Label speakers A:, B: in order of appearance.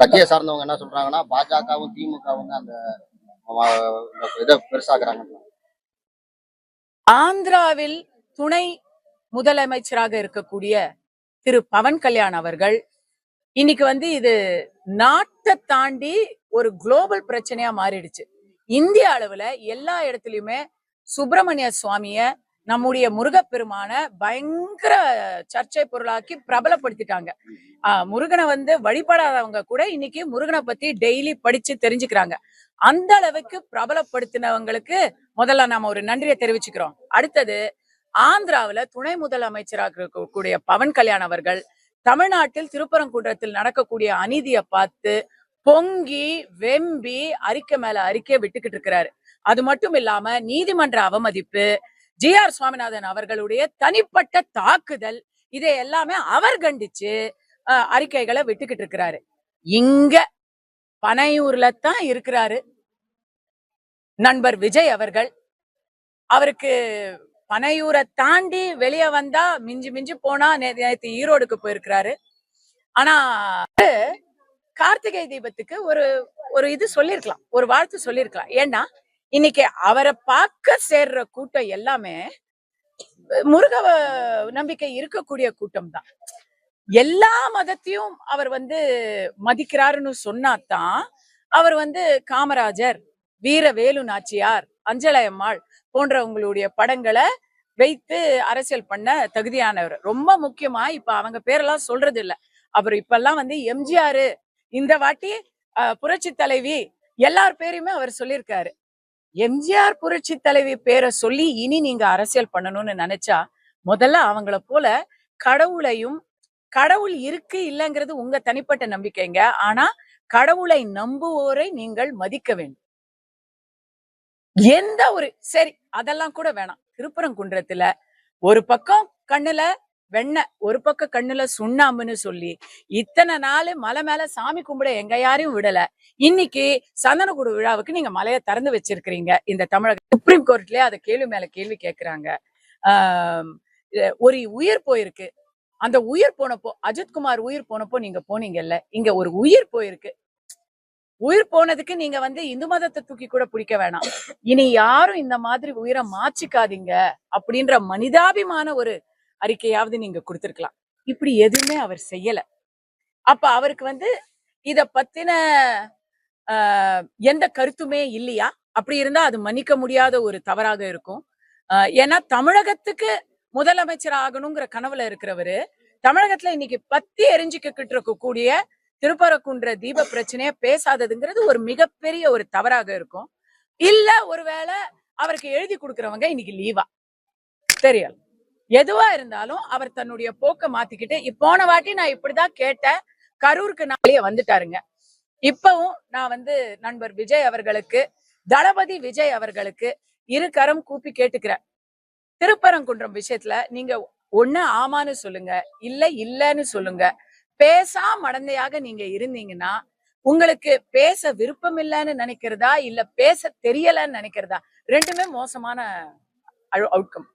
A: கட்சியை சார்ந்தவங்க என்ன சொல்றாங்கன்னா பாஜகவும் திமுகவும் அந்த இதை பெருசாக்குறாங்க.
B: ஆந்திராவில் துணை முதலமைச்சராக இருக்கக்கூடிய திரு பவன் கல்யாண் அவர்கள் இன்னைக்கு வந்து இது நாட்டை தாண்டி ஒரு குளோபல் பிரச்சனையா மாறிடுச்சு. இந்திய அளவுல எல்லா இடத்துலயுமே சுப்பிரமணிய சுவாமிய நம்முடைய முருகப்பெருமான பயங்கர சர்ச்சை பொருளாக்கி பிரபலப்படுத்திட்டாங்க. ஆஹ் முருகனை வந்து வழிபடாதவங்க கூட இன்னைக்கு முருகனை பத்தி டெய்லி படிச்சு தெரிஞ்சுக்கிறாங்க. அந்த அளவுக்கு பிரபலப்படுத்தினவங்களுக்கு முதல்ல நாம ஒரு நன்றியை தெரிவிச்சுக்கிறோம். அடுத்தது ஆந்திராவுல துணை முதலமைச்சராக இருக்கக்கூடிய பவன் கல்யாண் அவர்கள் தமிழ்நாட்டில் திருப்பரங்குன்றத்தில் நடக்கக்கூடிய அநீதியை பார்த்து பொங்கி வெம்பி அறிக்கை மேல அறிக்கையை விட்டுக்கிட்டு இருக்கிறாரு. அது மட்டும் இல்லாம நீதிமன்ற அவமதிப்பு ஜி ஆர் சுவாமிநாதன் அவர்களுடைய தனிப்பட்ட தாக்குதல் இதை எல்லாமே அவர் கண்டிச்சு அஹ், அறிக்கைகளை விட்டுக்கிட்டு இருக்கிறாரு. இங்க பனையூர்ல தான் இருக்கிறாரு நண்பர் விஜய் அவர்கள். அவருக்கு பனையூரை தாண்டி வெளியே வந்தா மிஞ்சி மிஞ்சி போனா நேற்று நேத்து ஈரோடுக்கு போயிருக்கிறாரு. ஆனா கார்த்திகை தீபத்துக்கு ஒரு ஒரு இது சொல்லிருக்கலாம் ஒரு வாழ்த்து சொல்லிருக்கலாம் ஏன்னா இன்னைக்கு அவரை பார்க்க சேர்ற கூட்டம் எல்லாமே முருக நம்பிக்கை இருக்கக்கூடிய கூட்டம் தான் எல்லா மதத்தையும் அவர் வந்து மதிக்கிறாருன்னு சொன்னாதான் அவர் வந்து காமராஜர் வீர வேலு நாச்சியார் அஞ்சலையம்மாள் போன்றவங்களுடைய படங்களை வைத்து அரசியல் பண்ண தகுதியானவர். ரொம்ப முக்கியமா இப்ப அவங்க பேரெல்லாம் சொல்றது இல்ல அவர் இப்பெல்லாம் வந்து எம்ஜிஆர். இந்த வாட்டி அஹ், புரட்சி தலைவி எல்லார் பேரையுமே அவர் சொல்லியிருக்காரு. எம்ஜிஆர் புரட்சி தலைவி பேரை சொல்லி இனி நீங்க அரசியல் பண்ணணும்னு நினைச்சா முதல்ல அவங்கள போல கடவுளையும் கடவுள் இருக்கு இல்லைங்கிறது உங்க தனிப்பட்ட நம்பிக்கைங்க. ஆனா கடவுளை நம்புவோரை நீங்கள் மதிக்க வேண்டும். எந்த ஒரு சரி அதெல்லாம் கூட வேணாம். திருப்பரங்குன்றத்துல ஒரு பக்கம் கண்ணுல வெண்ணெய் ஒரு பக்கம் கண்ணுல சுண்ணாம்புன்னு சொல்லி இத்தனை நாள் மலை மேல சாமி கும்பிட எங்க யாரையும் விடல. இன்னைக்கு சந்தனக்கூடு விழாவுக்கு நீங்க மலையை திறந்து வச்சிருக்கிறீங்க. இந்த தமிழக சுப்ரீம் கோர்ட்லயே அதை கேள்வி மேல கேள்வி கேக்குறாங்க. ஆஹ் ஒரு உயிர் போயிருக்கு. அந்த உயிர் போனப்போ அஜித்குமார் உயிர் போனப்போ நீங்க போனீங்கல்ல இங்க ஒரு உயிர் போயிருக்கு. உயிர் போனதுக்கு நீங்க வந்து இந்து மதத்தை தூக்கி கூட பிடிக்க வேணாம். இனி யாரும் இந்த மாதிரி உயிரை மாச்சிக்காதீங்க அப்படின்ற மனிதாபிமான ஒரு அறிக்கையாவது நீங்க கொடுத்துருக்கலாம். இப்படி எதுவுமே அவர் செய்யல. அப்ப அவருக்கு வந்து இத பத்தின ஆஹ், எந்த கருத்துமே இல்லையா? அப்படி இருந்தா அது மன்னிக்க முடியாத ஒரு தவறாக இருக்கும். ஆஹ், ஏன்னா தமிழகத்துக்கு முதலமைச்சர் ஆகணுங்கிற கனவுல இருக்கிறவரு தமிழகத்துல இன்னைக்கு பத்தி எரிஞ்சுக்கிட்டு இருக்கக்கூடிய திருப்பரக்குன்ற தீப பிரச்சனைய பேசாததுங்கிறது ஒரு மிகப்பெரிய ஒரு தவறாக இருக்கும். இல்ல ஒருவேளை அவருக்கு எழுதி கொடுக்கறவங்க இன்னைக்கு லீவா? தெரியல எதுவா இருந்தாலும் அவர் தன்னுடைய போக்க மாத்திக்கிட்டு போன வாட்டி நான் இப்படிதான் கேட்டேன். கரூருக்கு நாளையே வந்துட்டாருங்க. இப்பவும் நான் வந்து நண்பர் விஜய் அவர்களுக்கு தளபதி விஜய் அவர்களுக்கு இரு கரம் கூப்பி கேட்டுக்கிறேன். திருப்பரங்குன்றம் விஷயத்துல நீங்க ஒண்ணு ஆமான்னு சொல்லுங்க இல்ல இல்லன்னு சொல்லுங்க. பேசா மடந்தையாக நீங்க இருந்தீங்கன்னா உங்களுக்கு பேச விருப்பம் இல்லைன்னு நினைக்கிறதா இல்ல பேச தெரியலன்னு நினைக்கிறதா ரெண்டுமே மோசமான அவுட்கம்